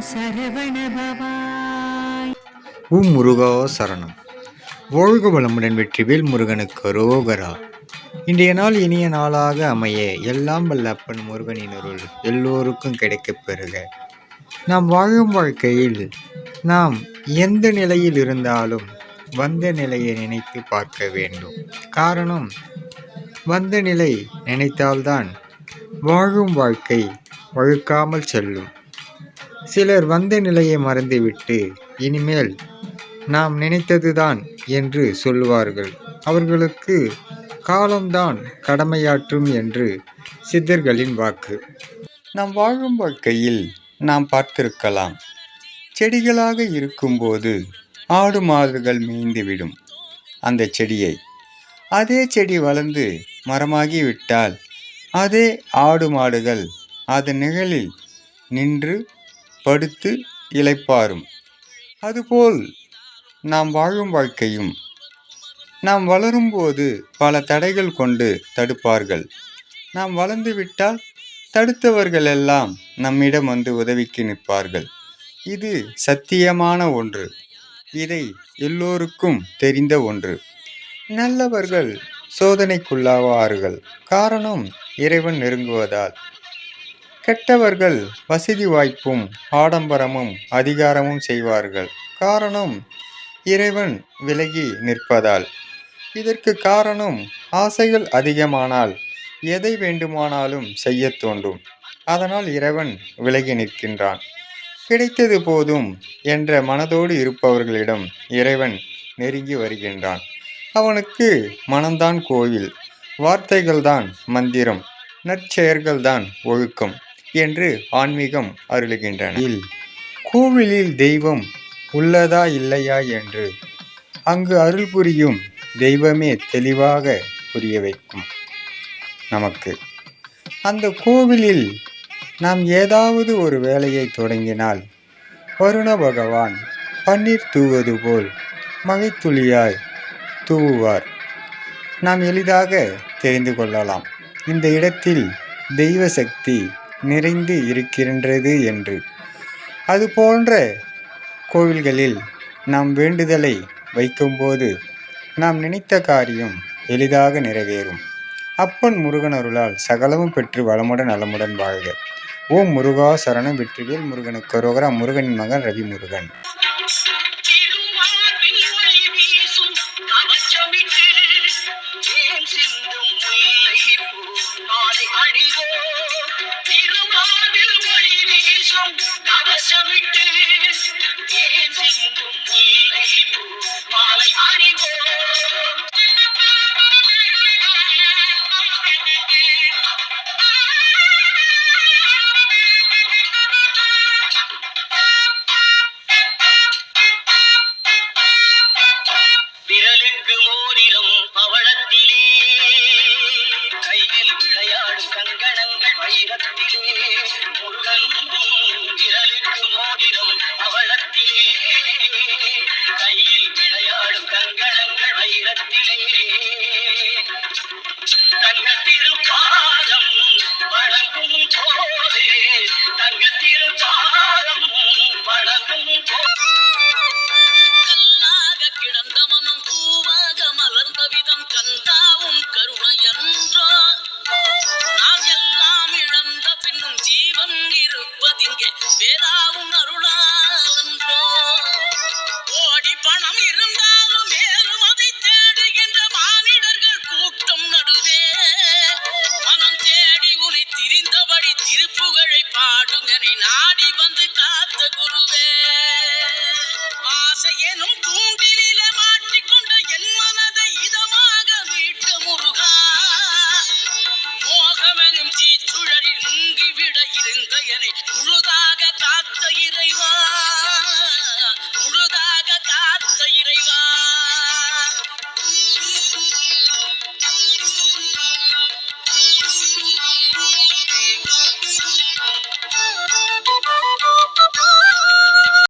சரவண உம் முருகா சரணம். வாழ்க வளமுடன் வெற்றிவேல் முருகனுக்கு ரோகரா இன்றைய நாள் இனிய நாளாக அமைய எல்லாம் வல்ல அப்பன் முருகனின் அருள் எல்லோருக்கும் கிடைக்கப் பெறுக. நாம் வாழும் வாழ்க்கையில் நாம் எந்த நிலையில் இருந்தாலும் வந்த நிலையை நினைத்து பார்க்க வேண்டும். காரணம் வந்த நிலை நினைத்தால்தான் வாழும் வாழ்க்கை வழுக்காமல் செல்லும். சிலர் வந்த நிலையை மறந்துவிட்டு இனிமேல் நாம் நினைத்ததுதான் என்று சொல்லுவார்கள். அவர்களுக்கு காலம்தான் கடமையாற்றும் என்று சித்தர்களின் வாக்கு. நாம் வாழும் வாழ்க்கையில் நாம் பார்த்திருக்கலாம். செடிகளாக இருக்கும்போது ஆடு மாடுகள் மேய்ந்துவிடும். அந்த செடியை அதே செடி வளர்ந்து மரமாகி விட்டால் அதே ஆடு மாடுகள் அதன் நிழலில் நின்று படுத்து இழைப்பாரும் அதுபோல் நாம் வாழும் வாழ்க்கையும் நாம் வளரும்போது பல தடைகள் கொண்டு தடுப்பார்கள். நாம் வளர்ந்துவிட்டால் தடுத்தவர்கள் எல்லாம் நம்மிடம் வந்து உதவிக்கு நிற்பார்கள். இது சத்தியமான ஒன்று. இதை எல்லோருக்கும் தெரிந்த ஒன்று. நல்லவர்கள் சோதனைக்குள்ளாவார்கள். காரணம் இறைவன் நெருங்குவதால். கெட்டவர்கள் வசதி வாய்ப்பும் ஆடம்பரமும் அதிகாரமும் செய்வார்கள். காரணம் இறைவன் விலகி நிற்பதால். இதற்கு காரணம் ஆசைகள் அதிகமானால் எதை வேண்டுமானாலும் செய்ய தோன்றும். அதனால் இறைவன் விலகி நிற்கின்றான். கிடைத்தது போதும் என்ற மனதோடு இருப்பவர்களிடம் இறைவன் நெருங்கி வருகின்றான். அவனுக்கு மனம்தான் கோவில். வார்த்தைகள்தான் மந்திரம். நற்செயர்கள்தான் ஒழுக்கம். என்று ஆன்மீகம் அருளுகின்றன. கோவிலில் தெய்வம் உள்ளதா இல்லையா? என்று அங்கு அருள் புரியும் தெய்வமே தெளிவாக புரிய வைக்கும் நமக்கு. அந்த கோவிலில் நாம் ஏதாவது ஒரு வேலையை தொடங்கினால் வருண பகவான் பன்னீர் தூவது போல் மகைத்துளியாய் தூவுவார். நாம் எளிதாக தெரிந்து கொள்ளலாம். இந்த இடத்தில் தெய்வ சக்தி நிறைந்து இருக்கின்றது என்று. அது போன்ற கோவில்களில் நாம் வேண்டுதலை வைக்கும்போது நாம் நினைத்த காரியம் எளிதாக நிறைவேறும். அப்பன் முருகன் அருளால் சகலமும் பெற்று வளமுடன் நலமுடன் வாழ்க. ஓம் முருகா சரணம் வெற்றிவேல் முருகனுக்கு ரோகரா முருகனின் மகன் ரவி முருகன் Muslims கங்கணங்கள் பாடுங்கனை நாடி வந்து காத்த குருவே. ஆசை எனும் தூண்டிலே மாட்டிக்கொண்ட என் மனதை இதமாக மீட்ட முருகா. மோகமெனும் தீச்சுழலில் முங்கிவிட இருந்த என்னை முழுதாக